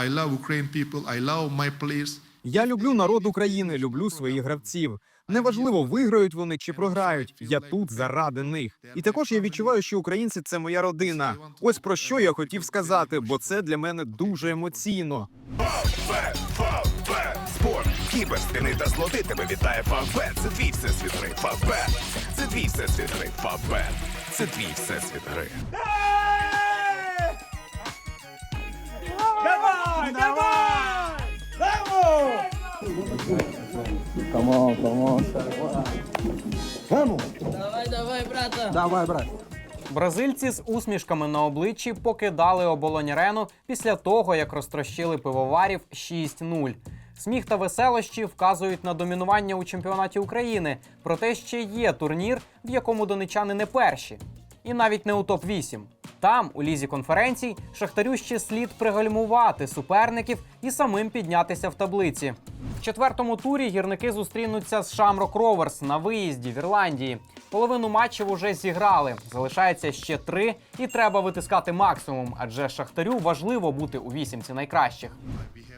I love Ukrainian people. I love my players. Я люблю народ України, люблю своїх гравців. Неважливо, виграють вони чи програють. Я тут заради них. І також я відчуваю, що українці це моя родина. Ось про що я хотів сказати, бо це для мене дуже емоційно. Спорт, кіберспіни та слоти тебе вітає Фавбет. Це твій всесвіт гри. Фавбет, це твій всесвіт гри. Фавбет, це твій всесвіт гри. Давай, давай, брата. Давай, брат. Бразильці з усмішками на обличчі покидали оболонь арену після того, як розтрощили пивоварів 6-0. Сміх та веселощі вказують на домінування у чемпіонаті України, проте ще є турнір, в якому донечани не перші. І навіть не у топ-8. Там, у лізі конференцій, Шахтарю ще слід пригальмувати суперників і самим піднятися в таблиці. В четвертому турі гірники зустрінуться з Shamrock Rovers на виїзді в Ірландії. Половину матчів уже зіграли. Залишається ще три, і треба витискати максимум, адже Шахтарю важливо бути у вісімці найкращих.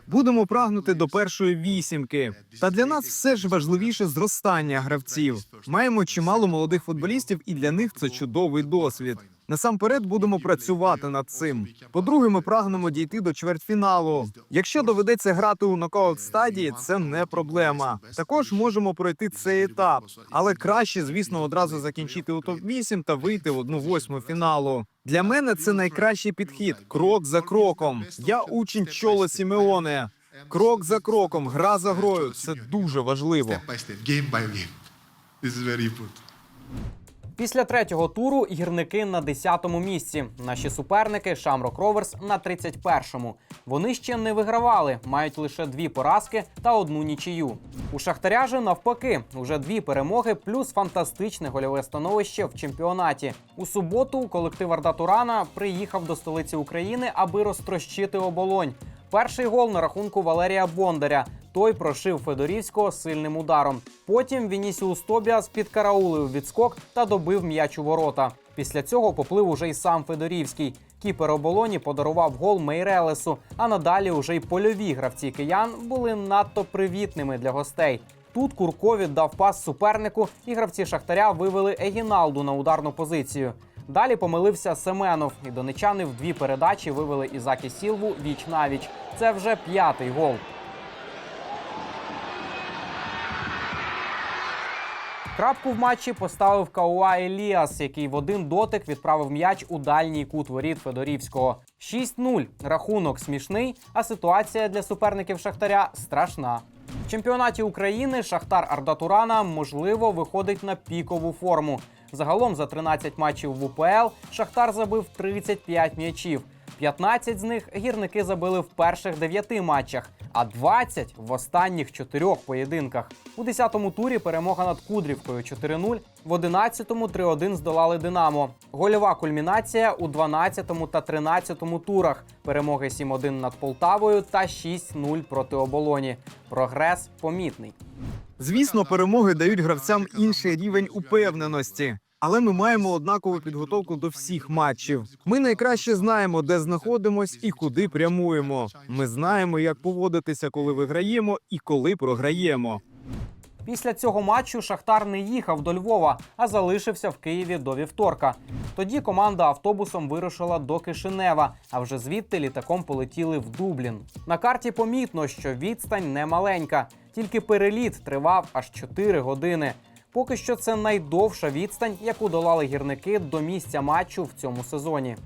Будемо прагнути до першої вісімки. Та для нас все ж важливіше зростання гравців. Маємо чимало молодих футболістів, і для них це чудовий досвід. Насамперед будемо працювати над цим. По-друге, ми прагнемо дійти до чвертьфіналу. Якщо доведеться грати у нокаут стадії, це не проблема. Також можемо пройти цей етап, але краще, звісно, одразу закінчити у топ 8 та вийти в одну восьму фіналу. Для мене це найкращий підхід крок за кроком. Я учень Чоло Сімеоне. Крок за кроком, гра за грою. Це дуже важливо. Після третього туру гірники на 10-му місці. Наші суперники Shamrock Rovers на 31-му. Вони ще не вигравали, мають лише дві поразки та одну нічию. У Шахтаря же навпаки, уже дві перемоги, плюс фантастичне гольове становище в чемпіонаті. У суботу колектив Арда Турана приїхав до столиці України, аби розтрощити оболонь. Перший гол на рахунку Валерія Бондаря. Той прошив Федорівського сильним ударом. Потім Вінісіус Тобіас підкараулив відскок та добив м'яч у ворота. Після цього поплив уже й сам Федорівський. Кіпер оболоні подарував гол Мейрелесу. А надалі уже й польові гравці киян були надто привітними для гостей. Тут Курко віддав пас супернику, і гравці Шахтаря вивели Егіналду на ударну позицію. Далі помилився Семенов, і донечани в дві передачі вивели Ізакі Сілву віч навіч. Це вже п'ятий гол. Крапку в матчі поставив Кауа Еліас, який в один дотик відправив м'яч у дальній кут воріт Федорівського. 6-0. Рахунок смішний, а ситуація для суперників Шахтаря страшна. В чемпіонаті України Шахтар Арда Турана можливо виходить на пікову форму. Загалом за 13 матчів в УПЛ Шахтар забив 35 м'ячів. 15 з них гірники забили в перших 9 матчах, а 20 в останніх чотирьох поєдинках. У 10-му турі перемога над Кудрівкою 4-0, в 11-му 3-1 здолали Динамо. Гольова кульмінація у 12-му та 13-му турах. Перемоги 7-1 над Полтавою та 6-0 проти оболоні. Прогрес помітний. Звісно, перемоги дають гравцям інший рівень упевненості. Але ми маємо однакову підготовку до всіх матчів. Ми найкраще знаємо, де знаходимось і куди прямуємо. Ми знаємо, як поводитися, коли виграємо і коли програємо. Після цього матчу Шахтар не їхав до Львова, а залишився в Києві до вівторка. Тоді команда автобусом вирушила до Кишинева, а вже звідти літаком полетіли в Дублін. На карті помітно, що відстань не маленька, тільки переліт тривав аж 4 години. Поки що це найдовша відстань, яку долали гірники до місця матчу в цьому сезоні.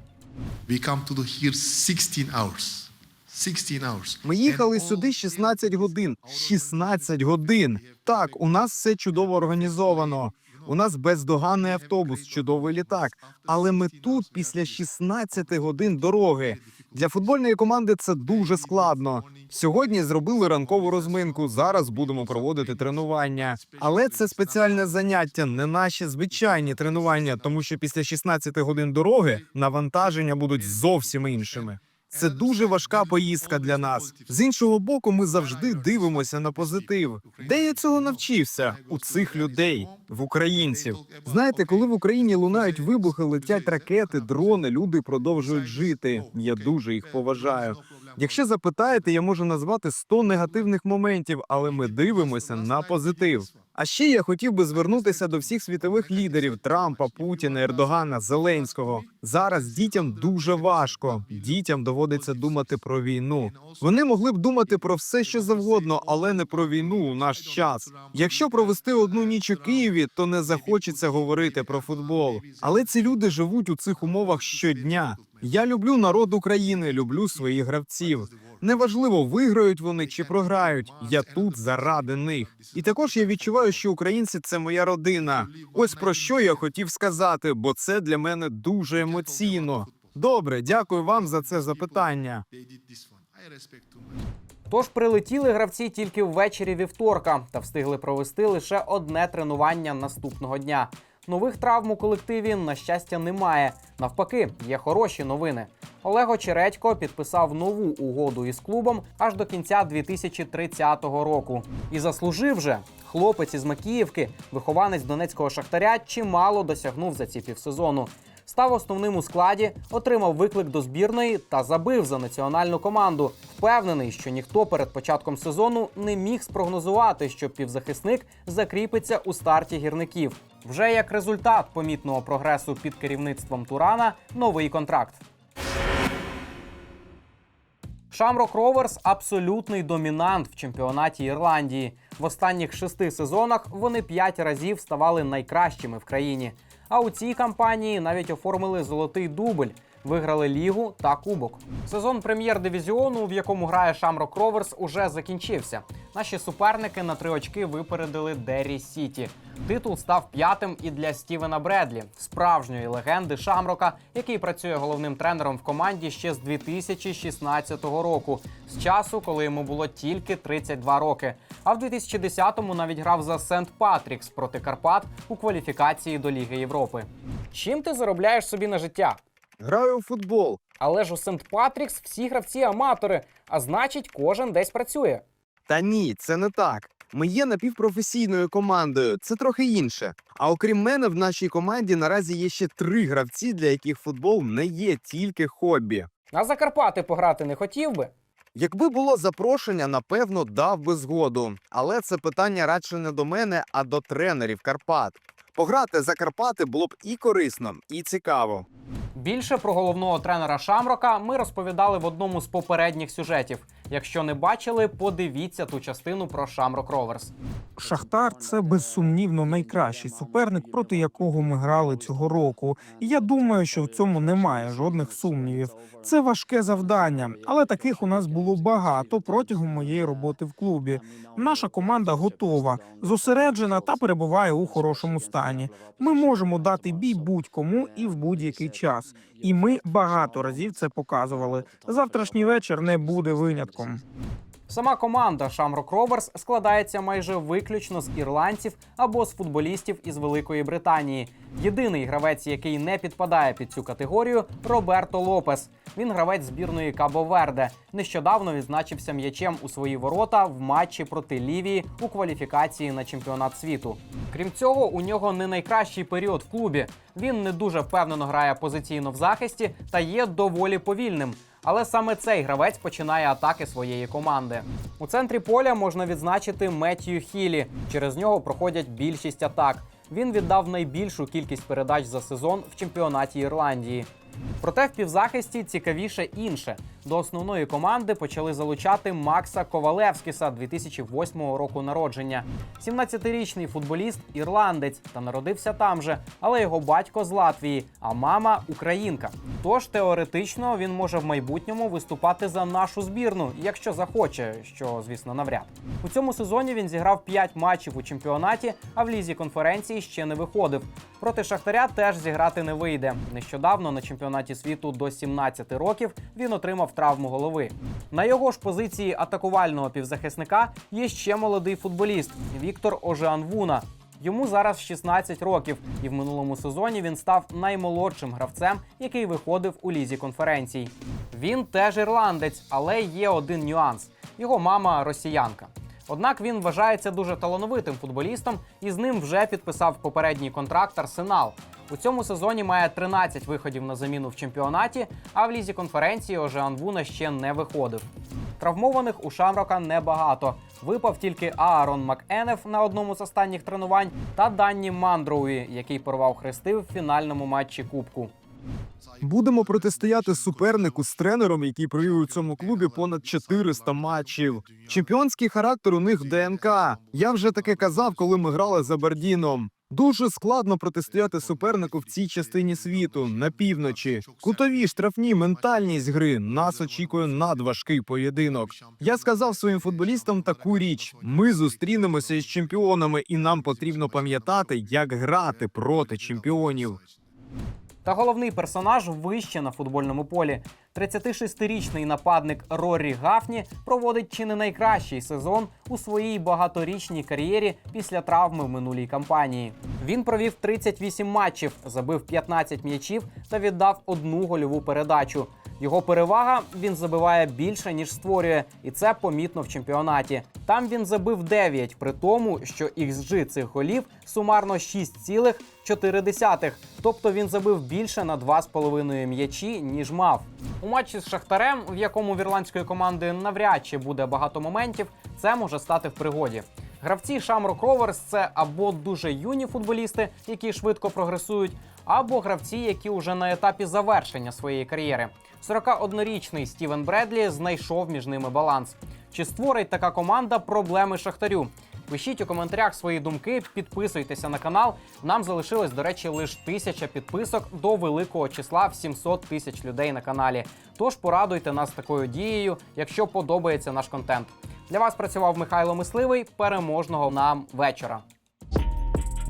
We come to the here 16 hours. 16 hours. Ми їхали сюди 16 годин. 16 годин. Так, у нас все чудово організовано. У нас бездоганний автобус, чудовий літак. Але ми тут після 16 годин дороги. Для футбольної команди це дуже складно. Сьогодні зробили ранкову розминку. Зараз будемо проводити тренування. Але це спеціальне заняття, не наші звичайні тренування, тому що після 16 годин дороги навантаження будуть зовсім іншими. Це дуже важка поїздка для нас. З іншого боку, ми завжди дивимося на позитив. Де я цього навчився? У цих людей, в українців. Знаєте, коли в Україні лунають вибухи, летять ракети, дрони, люди продовжують жити. Я дуже їх поважаю. Якщо запитаєте, я можу назвати 100 негативних моментів, але ми дивимося на позитив. А ще я хотів би звернутися до всіх світових лідерів Трампа, Путіна, Ердогана, Зеленського. Зараз дітям дуже важко. Дітям доводиться думати про війну. Вони могли б думати про все, що завгодно, але не про війну у наш час. Якщо провести одну ніч у Києві, то не захочеться говорити про футбол. Але ці люди живуть у цих умовах щодня. Я люблю народ України, люблю своїх гравців. Неважливо, виграють вони чи програють. Я тут заради них. І також я відчуваю, що українці це моя родина. Ось про що я хотів сказати, бо це для мене дуже емоційно. Добре, дякую вам за це запитання. Тож прилетіли гравці тільки ввечері вівторка та встигли провести лише одне тренування наступного дня. Нових травм у колективі, на щастя, немає. Навпаки, є хороші новини. Олег Очередько підписав нову угоду із клубом аж до кінця 2030 року. І заслужив же хлопець із Макіївки, вихованець донецького шахтаря, чимало досягнув за ці півсезону. Став основним у складі, отримав виклик до збірної та забив за національну команду. Впевнений, що ніхто перед початком сезону не міг спрогнозувати, що півзахисник закріпиться у старті гірників. Вже як результат помітного прогресу під керівництвом Турана новий контракт. Шамрок Роверс абсолютний домінант в чемпіонаті Ірландії. В останніх шести сезонах вони п'ять разів ставали найкращими в країні. А у цій кампанії навіть оформили золотий дубль. Виграли лігу та кубок. Сезон прем'єр-дивізіону, в якому грає Шамрок Роверс, уже закінчився. Наші суперники на три очки випередили Деррі Сіті. Титул став п'ятим і для Стівена Бредлі, справжньої легенди Шамрока, який працює головним тренером в команді ще з 2016 року, з часу, коли йому було тільки 32 роки. А в 2010-му навіть грав за Сент Патрікс проти Карпат у кваліфікації до Ліги Європи. Чим ти заробляєш собі на життя? Граю у футбол. Але ж у Сент Патрікс всі гравці аматори, а значить, кожен десь працює. Та ні, це не так. Ми є напівпрофесійною командою, це трохи інше. А окрім мене, в нашій команді наразі є ще три гравці, для яких футбол не є тільки хобі. А за Карпати пограти не хотів би. Якби було запрошення, напевно, дав би згоду. Але це питання радше не до мене, а до тренерів Карпат. Пограти за Карпати було б і корисно, і цікаво. Більше про головного тренера Шамрока ми розповідали в одному з попередніх сюжетів. Якщо не бачили, подивіться ту частину про Шамрок Роверс. Шахтар це безсумнівно найкращий суперник, проти якого ми грали цього року. І я думаю, що в цьому немає жодних сумнівів. Це важке завдання, але таких у нас було багато протягом моєї роботи в клубі. Наша команда готова, зосереджена та перебуває у хорошому стані. Ми можемо дати бій будь-кому і в будь-який час. І ми багато разів це показували. Завтрашній вечір не буде винятком. Сама команда Shamrock Rovers складається майже виключно з ірландців або з футболістів із Великої Британії. Єдиний гравець, який не підпадає під цю категорію, Роберто Лопес. Він гравець збірної Кабо Верде. Нещодавно відзначився м'ячем у свої ворота в матчі проти Лівії у кваліфікації на чемпіонат світу. Крім цього, у нього не найкращий період в клубі. Він не дуже впевнено грає позиційно в захисті та є доволі повільним. Але саме цей гравець починає атаки своєї команди. У центрі поля можна відзначити Меттью Хілі. Через нього проходять більшість атак. Він віддав найбільшу кількість передач за сезон в чемпіонаті Ірландії. Проте в півзахисті цікавіше інше. До основної команди почали залучати Макса Ковалевскіса 2008 року народження. 17-річний футболіст ірландець та народився там же, але його батько з Латвії, а мама українка. Тож теоретично він може в майбутньому виступати за нашу збірну, якщо захоче, що звісно навряд. У цьому сезоні він зіграв 5 матчів у чемпіонаті, а в лізі конференції ще не виходив. Проти Шахтаря теж зіграти не вийде. Нещодавно на чемпіонаті світу до 17 років він отримав травму голови. На його ж позиції атакувального півзахисника є ще молодий футболіст Віктор Ожеанвуна. Йому зараз 16 років, і в минулому сезоні він став наймолодшим гравцем, який виходив у лізі конференцій. Він теж ірландець, але є один нюанс: його мама росіянка. Однак він вважається дуже талановитим футболістом і з ним вже підписав попередній контракт Арсенал. У цьому сезоні має 13 виходів на заміну в чемпіонаті, а в лізі конференції Ожеан Вуна ще не виходив. Травмованих у Шамрока небагато. Випав тільки Аарон Макенеф на одному з останніх тренувань та Данні Мандроуї, який порвав хрести в фінальному матчі Кубку. Будемо протистояти супернику з тренером, який провів у цьому клубі понад 400 матчів. Чемпіонський характер у них в ДНК. Я вже таке казав, коли ми грали за Бардіном. Дуже складно протистояти супернику в цій частині світу на півночі. Кутові штрафні ментальність гри нас очікує надважкий поєдинок. Я сказав своїм футболістам таку річ: ми зустрінемося із чемпіонами, і нам потрібно пам'ятати, як грати проти чемпіонів. Та головний персонаж вище на футбольному полі. 36-річний нападник Рорі Гафні проводить чи не найкращий сезон у своїй багаторічній кар'єрі після травми в минулій кампанії. Він провів 38 матчів, забив 15 м'ячів та віддав одну гольову передачу. Його перевага він забиває більше ніж створює, і це помітно в чемпіонаті. Там він забив 9, при тому, що XG цих голів сумарно 6,4. Тобто він забив більше на 2,5 м'ячі, ніж мав. У матчі з Шахтарем, в якому в ірландської команди навряд чи буде багато моментів, це може стати в пригоді. Гравці Shamrock Rovers – це або дуже юні футболісти, які швидко прогресують, або гравці, які вже на етапі завершення своєї кар'єри. 41-річний Стівен Бредлі знайшов між ними баланс. Чи створить така команда проблеми Шахтарю? Пишіть у коментарях свої думки, підписуйтеся на канал. Нам залишилось, до речі, лише тисяча підписок до великого числа в 700 тисяч людей на каналі. Тож порадуйте нас такою дією, якщо подобається наш контент. Для вас працював Михайло Мисливий. Переможного нам вечора.